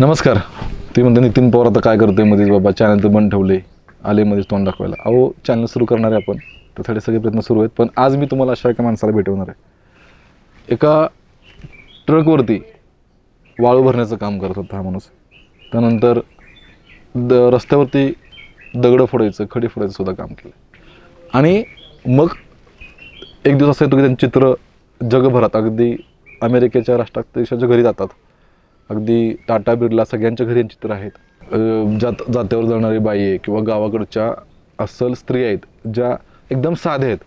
नमस्कार. ते म्हणते नितीन पवार आता काय करतोय? मध्येच बाबा चॅनल तर बंद ठेवले आले मध्येच तोंड दाखवायला. अहो चॅनल सुरू करणार आहे आपण त्यासाठी सगळे प्रयत्न सुरू आहेत. पण आज मी तुम्हाला अशा एका माणसाला भेटवणार आहे. एका ट्रकवरती वाळू भरण्याचं काम करत होता हा माणूस. त्यानंतर द रस्त्यावरती दगडं फोडायचं खडी फोडायचं सुद्धा काम केलं. आणि मग एक दिवस असं येतो की त्यांचं चित्र जगभरात अगदी अमेरिकेच्या राष्ट्राध्यक्षाच्या घरी जातात. अगदी टाटा बिर्ला सगळ्यांच्या घरी चित्र आहेत. जात जात्यावर जाणारी बाई आहे किंवा गावाकडच्या अस्सल स्त्री आहेत ज्या एकदम साधे आहेत.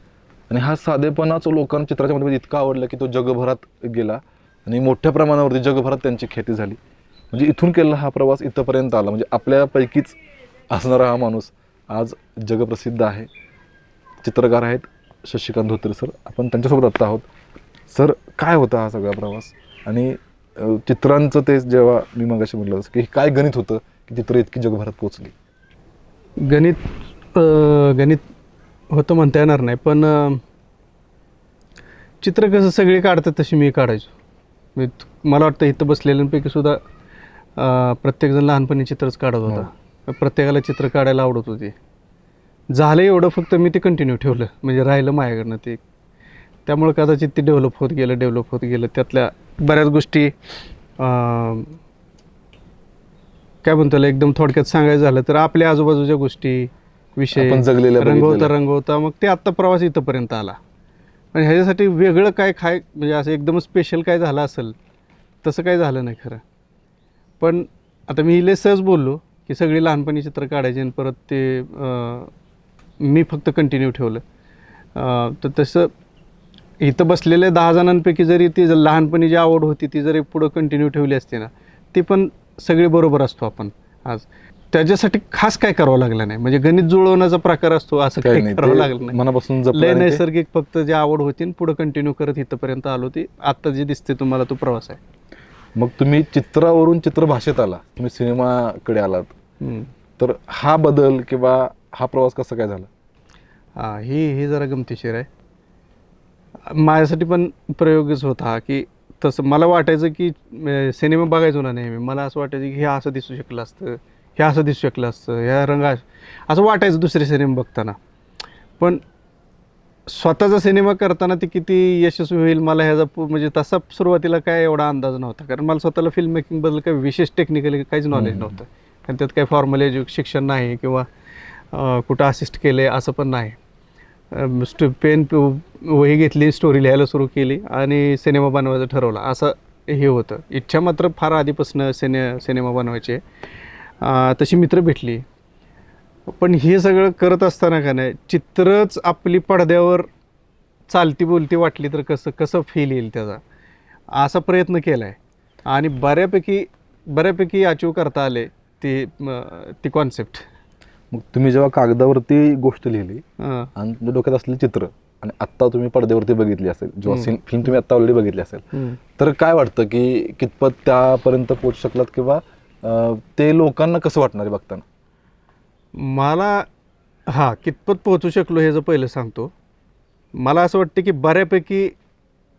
आणि हा साधेपणाच लोकांना चित्राच्या मध्ये इतका आवडला की तो जगभरात गेला आणि मोठ्या प्रमाणावरती जगभरात त्यांची खेती झाली. म्हणजे इथून केलेला हा प्रवास इथंपर्यंत आला. म्हणजे आपल्यापैकीच असणारा हा माणूस आज जगप्रसिद्ध आहे. चित्रकार आहेत शशिकांत धोत्रे सर. आपण त्यांच्यासोबत आत्ता आहोत. सर काय होता हा सगळा प्रवास? आणि चित्रांचं ते जेव्हा मी मगाशी म्हटलं की हे काय गणित होतं की चित्र इतकी जगभरात पोचली गणित गणित होतं म्हणता येणार नाही पण चित्र कसं सगळे काढतात तशी मी काढायचो. मी मला वाटतं इथं बसलेल्यांपैकी सुद्धा प्रत्येकजण लहानपणी चित्रच काढत होता. प्रत्येकाला चित्र काढायला आवडत होती. झालं एवढं फक्त मी ते कंटिन्यू ठेवलं. म्हणजे राहिलं माझ्याकडनं ते. त्यामुळे कदाचित ते डेव्हलप होत गेलं डेव्हलप होत गेलं. त्यातल्या बऱ्याच गोष्टी काय म्हणतो एकदम थोडक्यात सांगायचं झालं तर आपल्या आजूबाजूच्या गोष्टी विषय रंगवता. रंगवता मग ते आत्ता प्रवास इथंपर्यंत आला. पण ह्याच्यासाठी वेगळं काय खाय म्हणजे असं एकदम स्पेशल काय झालं असेल तसं काय झालं नाही खरं. पण आता मी इले सहज बोललो की सगळी लहानपणी चित्र काढायचे आणि परत ते मी फक्त कंटिन्यू ठेवलं. तर तसं इथं बसलेल्या दहा जणांपैकी जरी ती जर लहानपणी जी आवड होती ती जरी पुढं कंटिन्यू ठेवली असती ना ती पण सगळी बरोबर असतो आपण आज. त्याच्यासाठी खास काय करावं लागलं नाही? म्हणजे गणित जुळवण्याचा प्रकार असतो असं काही करावं लागलं नाही. मनापासून लय नैसर्गिक फक्त जी आवड होती पुढं कंटिन्यू करत इथंपर्यंत आलो ती. आत्ता जी दिसते तुम्हाला तो प्रवास आहे. मग तुम्ही चित्रावरून चित्रभाषेत आला. तुम्ही सिनेमाकडे आलात. तर हा बदल किंवा हा प्रवास कसा काय झाला? हा ही ही जरा गमतीशीर आहे. माझ्यासाठी पण प्रयोगच होता की तसं मला वाटायचं की सिनेमा बघायचो ना नेहमी. मला असं वाटायचं की हे असं दिसू शकलं असतं हे असं दिसू शकलं असतं ह्या रंगा असं वाटायचं दुसरे सिनेमा बघताना. पण स्वतःचा सिनेमा करताना ते किती यशस्वी होईल मला ह्याचा म्हणजे तसा सुरुवातीला काय एवढा अंदाज नव्हता. कारण मला स्वतःला फिल्म मेकिंगबद्दल काही विशेष टेक्निकली काहीच नॉलेज. नव्हतं. कारण त्यात काही फॉर्मल एज्यु शिक्षण नाही किंवा कुठं असिस्ट केले असं पण नाही. स्ट- पेन वही घेतली स्टोरी लिहायला सुरू केली आणि सिनेमा बनवायचं ठरवलं. असं हे होतं. इच्छा मात्र फार आधीपासून सिने सिनेमा बनवायची तशी मित्र भेटली. पण हे सगळं करत असताना का नाही चित्रच आपली पडद्यावर चालती बोलती वाटली तर कसं कसं फील येईल त्याचा? असा प्रयत्न केला आहे आणि बऱ्यापैकी बऱ्यापैकी अचीव करता आले ती ती कॉन्सेप्ट मग तुम्ही जेव्हा कागदावरती गोष्ट लिहिली आणि तुमच्या डोक्यात असलेलं चित्र आणि आत्ता तुम्ही पडद्यावरती बघितली असेल जेव्हा. फिल्म तुम्ही आत्ता ऑलरेडी बघितली असेल तर काय वाटतं की कितपत त्यापर्यंत पोहोचू शकलात किंवा अं, ते लोकांना कसं वाटणार आहे बघताना? मला हां कितपत पोहोचू शकलो हे जर पहिलं सांगतो. मला असं वाटतं की बऱ्यापैकी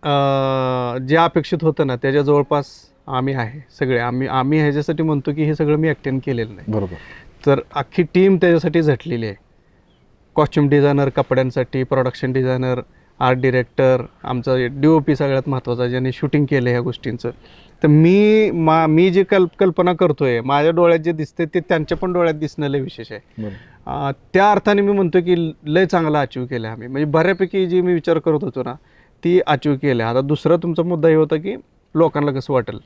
अं, जे अपेक्षित होतं ना त्याच्या जवळपास आम्ही आहे सगळे. आम्ही आम्ही ह्याच्यासाठी म्हणतो की हे सगळं मी ॲक्टेंड केलेलं नाही. बरोबर. तर अख्खी टीम त्याच्यासाठी झटलेली आहे. कॉस्ट्युम डिझायनर कपड्यांसाठी प्रोडक्शन डिझायनर आर्ट डिरेक्टर आमचा डी ओ पी सगळ्यात महत्त्वाचा ज्याने शूटिंग केलं ह्या गोष्टींचं. तर मी मा मी जे कल्प कल्पना करतोय माझ्या डोळ्यात जे दिसते ते त्यांच्या पण डोळ्यात दिसणं लय विशेष आहे. त्या अर्थाने मी म्हणतो की लय चांगला अचीव केलं आम्ही. म्हणजे बऱ्यापैकी जी मी विचार करत होतो ना ती अचीव केलं. आता दुसरा तुमचा मुद्दा हे होता की लोकांना कसं वाटेल.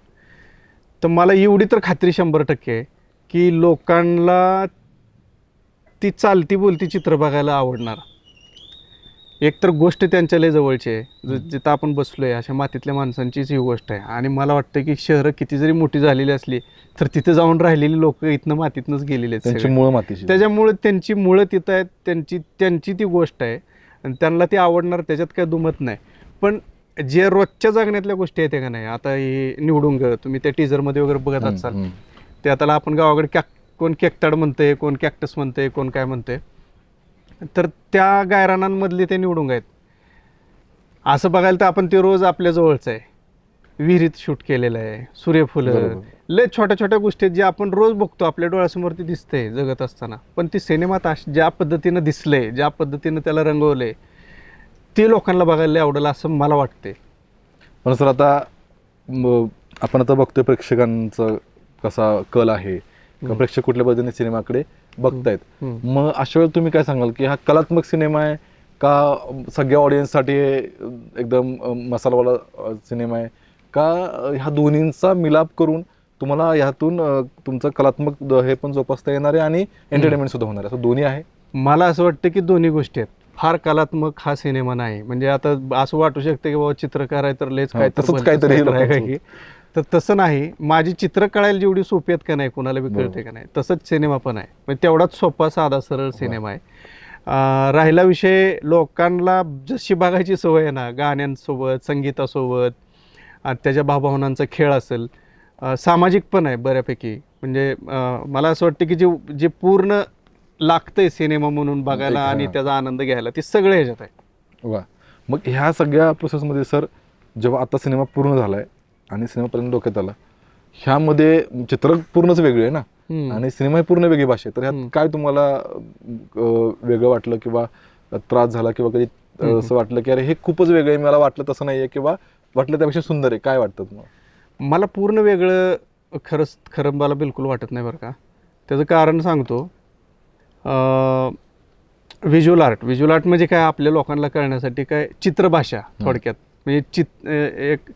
तर मला एवढी तर खात्री शंभर टक्के आहे. की लोकांना ती चालती बोलती चित्र बघायला आवडणार. एकतर गोष्ट त्यांच्या लय जवळची आहे. जिथं आपण बसलोय अशा मातीतल्या माणसांचीच ही गोष्ट आहे. आणि मला वाटतं की शहरं किती जरी मोठी झालेली असली तर तिथे जाऊन राहिलेली लोक इथनं मातीतनंच गेलेली आहेत. मूळ मातीची. त्याच्यामुळे त्यांची मुळं तिथं आहेत त्यांची त्यांची ती गोष्ट आहे. आणि त्यांना ती आवडणार त्याच्यात काय दुमत नाही. पण जे रोजच्या जगण्यातल्या गोष्टी आहेत का नाही? आता हे निवडून तुम्ही त्या टीजरमध्ये वगैरे बघत असाल. ते आता आपण गावाकडे कॅक कोण केकताड म्हणते कोण कॅक्टस म्हणते कोण काय म्हणते तर त्या गायरानांमधले ते निवडून आहेत. असं बघायला तर आपण ते रोज आपल्या जवळचं आहे. विहिरीत शूट केलेलं आहे सूर्यफुलं. लय छोट्या छोट्या गोष्टी आहेत, जे आपण रोज बघतो आपल्या डोळ्यासमोर ती दिसते जगत असताना. पण ती सिनेमात ज्या पद्धतीनं दिसले ज्या पद्धतीनं त्याला रंगवले ते लोकांना बघायला आवडेल असं मला वाटते पण सर आता आपण आता बघतोय प्रेक्षकांचं कसा कल आहे प्रेक्षक कुठल्या पद्धतीने सिनेमाकडे बघतायत. मग अशा वेळेला तुम्ही काय सांगाल की हा कलात्मक सिनेमा आहे का सगळ्या ऑडियन्ससाठी एकदम मसालावाला सिनेमा आहे? का ह्या दोन्हींचा मिलाप करून तुम्हाला ह्यातून तुमचं कलात्मक हे पण जोपासता येणार आहे आणि एंटरटेनमेंट सुद्धा होणार आहे? असं दोन्ही आहे? मला असं वाटतं की दोन्ही गोष्टी आहेत. फार कलात्मक हा सिनेमा नाही. म्हणजे आता असं वाटू शकतं की बाबा चित्रकार आहे तर लेच काय तसंच काहीतरी तर तसं नाही. माझी चित्र कळायला जेवढी सोपी आहेत का नाही कुणाला बी. कळते का नाही तसंच सिनेमा पण आहे. म्हणजे तेवढाच सोपा साधा सरळ सिनेमा आहे. राहिला विषय लोकांना जशी बघायची सवय आहे ना गाण्यांसोबत संगीतासोबत त्याच्या भावभावनांचा खेळ असेल सामाजिक पण आहे बऱ्यापैकी. म्हणजे मला असं वाटतं की जे जे पूर्ण लागतंय सिनेमा म्हणून बघायला आणि. त्याचा आनंद घ्यायला ते सगळे ह्याच्यात आहे. वा. मग ह्या सगळ्या प्रोसेसमध्ये सर जेव्हा आता सिनेमा पूर्ण झाला आहे आणि सिनेमापर्यंत डोक्यात आला. ह्यामध्ये चित्र पूर्णच वेगळे आहे ना. आणि सिनेमा ही पूर्ण वेगळी भाषा आहे. तर ह्यात. काय तुम्हाला वेगळं वाटलं किंवा त्रास झाला किंवा कधी. असं वाटलं की अरे हे खूपच वेगळं आहे मला वाटलं तसं नाही आहे किंवा वाटलं त्यापेक्षा सुंदर आहे? काय वाटतं तुम्हाला? मला पूर्ण वेगळं खरंच खरं मला बिलकुल वाटत नाही बरं का. त्याचं कारण सांगतो. व्हिज्युअल आर्ट व्हिज्युअल आर्ट म्हणजे काय? आपल्या लोकांना कळण्यासाठी काय? चित्रभाषा थोडक्यात. म्हणजे चित एक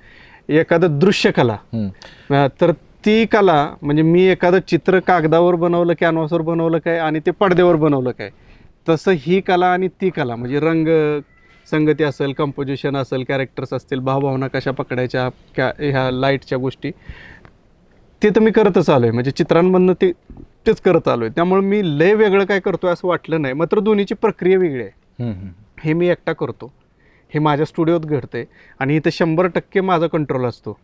एखादं दृश्यकला. हम्म. अं, तर ती कला म्हणजे मी एखादं चित्र कागदावर बनवलं कॅनव्हासवर बनवलं काय आणि ते पडद्यावर बनवलं काय तसं ही कला आणि ती कला म्हणजे रंग संगती असेल कंपोजिशन असेल कॅरेक्टर्स असतील भावभावना कशा पकडायच्या क्या ह्या लाईटच्या गोष्टी ते तर मी करतच आलो आहे म्हणजे चित्रांमधनं ते तेच करत आलो आहे त्यामुळे मी लय वेगळं काय करतोय असं वाटलं नाही. मात्र दोन्हीची प्रक्रिया वेगळी आहे. हम्म, हम्म. हे मी एकटा करतो. हे माझ्या स्टुडिओत घडते आणि इथं शंभर टक्के माझा कंट्रोल असतो.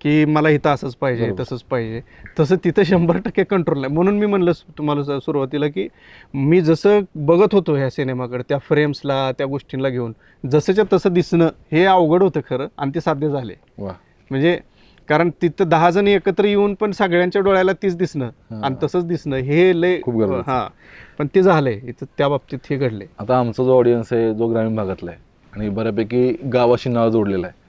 की मला इथं असंच पाहिजे. तसंच पाहिजे. तसं तिथं शंभर टक्के कंट्रोल नाही. म्हणून मी म्हणलं तुम्हाला सुरुवातीला की मी जसं बघत होतो ह्या सिनेमाकडे त्या फ्रेम्सला त्या गोष्टींना घेऊन जसंच्या तसं दिसणं हे अवघड होतं खरं आणि ते साध्य झाले वा. म्हणजे कारण तिथं दहा जण एकत्र येऊन पण सगळ्यांच्या डोळ्याला तीच दिसणं. आणि तसंच दिसणं हे लय खूप. हां. पण ते झालंय. इथं त्या बाबतीत हे घडले आता आमचा जो ऑडियन्स आहे जो ग्रामीण भागातला आहे आणि बऱ्यापैकी गावाशी नाव जोडलेलं आहे.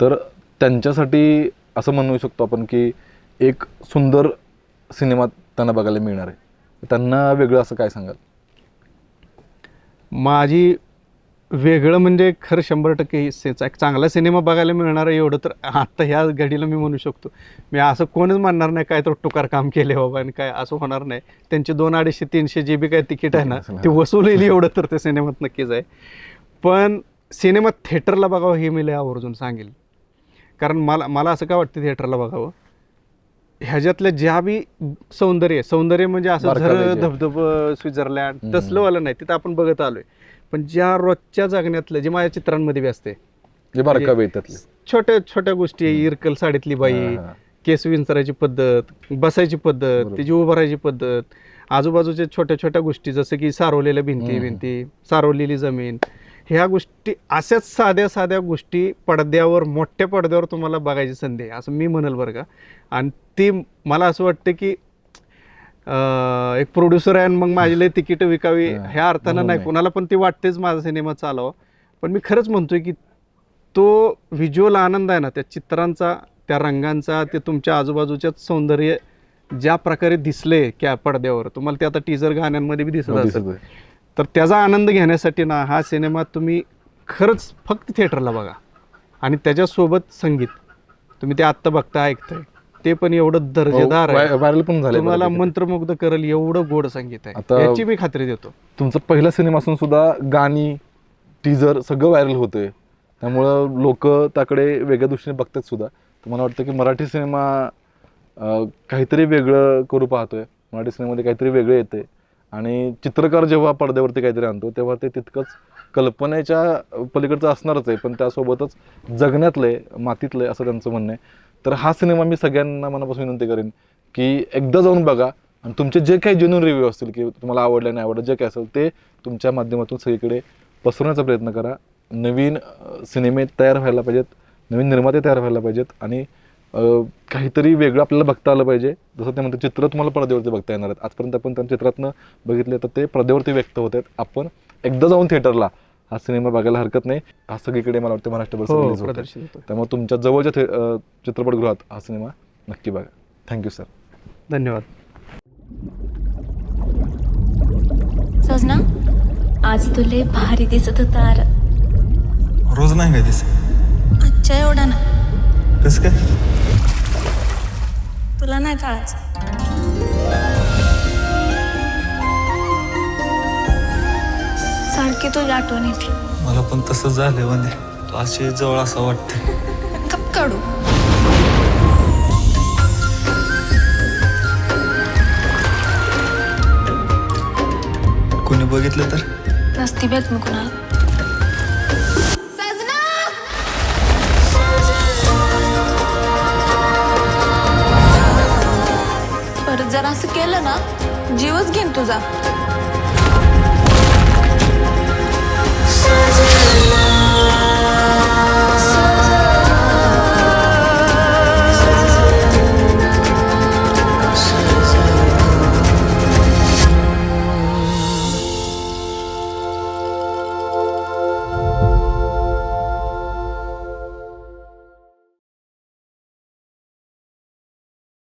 तर त्यांच्यासाठी असं म्हणू शकतो आपण की एक सुंदर सिनेमा त्यांना बघायला मिळणार आहे. त्यांना वेगळं असं काय सांगाल? माझी वेगळं म्हणजे खरं शंभर टक्के हे से- एक चांगला सिनेमा बघायला मिळणार आहे एवढं तर आत्ता ह्या घडीला मी म्हणू शकतो. मी असं कोणच म्हणणार नाही काय तर टुकार काम केले बाबा आणि काय असं होणार नाही. त्यांचे दोन अडीचशे तीनशे जे बी काय तिकीट आहे ना ते वसूल एवढं तर त्या सिनेमात नक्कीच आहे. पण सिनेमा थिएटरला बघावं हे मी लय आवर्जून सांगेल कारण मला मला असं काय वाटतं थिएटरला बघावं ह्याच्यातल्या ज्या बी सौंदर्य सौंदर्य म्हणजे असं झर. धबधब स्वित्झर्लंड हम्म. तसलं वालं नाही तिथं आपण बघत आलोय पण ज्या रोजच्या जगण्यातलं जे माझ्या चित्रांमध्ये बी असते जे बारकावे आहेत त्यातले छोट्या छोट्या गोष्टी इरकल साडीतली बाई. केस विंचरायची पद्धत बसायची पद्धत. तिची उभं राहायची पद्धत आजूबाजूच्या छोट्या छोट्या गोष्टी जसं की सारवलेल्या भिंती. भिंती सारवलेली जमीन ह्या गोष्टी अशाच साध्या साध्या गोष्टी पडद्यावर मोठ्या पडद्यावर तुम्हाला बघायची संधी आहे असं मी म्हणेल बरं का आणि ती मला असं वाटतं की एक प्रोड्युसर आहे आणि मग माझी लय तिकीट विकावी ह्या अर्थानं नाही. कोणाला पण ते वाटतेच माझा सिनेमा चालावा पण मी खरंच म्हणतोय की तो व्हिज्युअल आनंद आहे ना त्या चित्रांचा त्या रंगांचा ते तुमच्या आजूबाजूच्या सौंदर्य ज्या प्रकारे दिसले क्या पडद्यावर तुम्हाला ते आता टीजर गाण्यांमध्ये बी दिसत हो, असेल. तर त्याचा आनंद घेण्यासाठी ना हा सिनेमा तुम्ही खरंच फक्त थिएटरला बघा. आणि त्याच्यासोबत संगीत. तुम्ही ते आत्ता बघता ऐकताय. ते पण एवढं दर्जेदार हो, आहे. व्हाय- व्हायरल पण झाले तुम्हाला. मंत्रमुग्ध करेल एवढं गोड संगीत आहे. याची मी खात्री देतो. तुमचं पहिला सिनेमा असून सुद्धा गाणी टीजर सगळं व्हायरल होतंय. त्यामुळं लोक त्याकडे वेगळ्या दृष्टीने बघतात सुद्धा. तर मला वाटतं की मराठी सिनेमा काहीतरी वेगळं करू पाहतोय. मराठी सिनेमामध्ये काहीतरी वेगळं येते आणि चित्रकार जेव्हा पडद्यावरती काहीतरी आणतो तेव्हा ते तितकंच कल्पनेच्या पलीकडचं असणारच आहे. पण त्यासोबतच जगण्यातलं आहे मातीतलं आहे असं त्यांचं म्हणणं आहे. तर हा सिनेमा मी सगळ्यांना मनापासून विनंती करेन की एकदा जाऊन बघा आणि तुमचे जे काही जेन्युन रिव्ह्यू असतील की तुम्हाला आवडलं नाही आवडलं जे काही असेल ते तुमच्या माध्यमातून सगळीकडे पसरवण्याचा प्रयत्न करा. नवीन सिनेमे तयार व्हायला पाहिजेत. नवीन निर्माते तयार व्हायला पाहिजेत. आणि काहीतरी वेगळं आपल्याला बघता आलं पाहिजे. जसं ते म्हणतात चित्र तुम्हाला पडद्यावरती बघता येणार आहेत. आजपर्यंत आपण त्या चित्रातनं बघितले तर ते पडद्यावरती व्यक्त होत आहेत. आपण एकदा जाऊन थिएटरला हा सिनेमा बघायला हरकत नाही. हा सगळीकडे मला वाटतं महाराष्ट्रभर हो त्यामुळे तुमच्या जवळच्या चित्रपटगृहात हा सिनेमा नक्की बघा. थँक्यू सर धन्यवाद. सजना आज तुले भारी दिसत होता रोज नाही काय दिसत? आजच्या एवढा ना. कसं काय? तुला नाही कळायचं. सारखी तुझी आठवण येते. मला पण तसं झालं म्हणजे तू अशी जवळ असं वाटतं गप काढू. कोणी बघितलं तर? नसती भेट मी कुणाला. जरा असं केलं ना जीवच घेईन तुझा.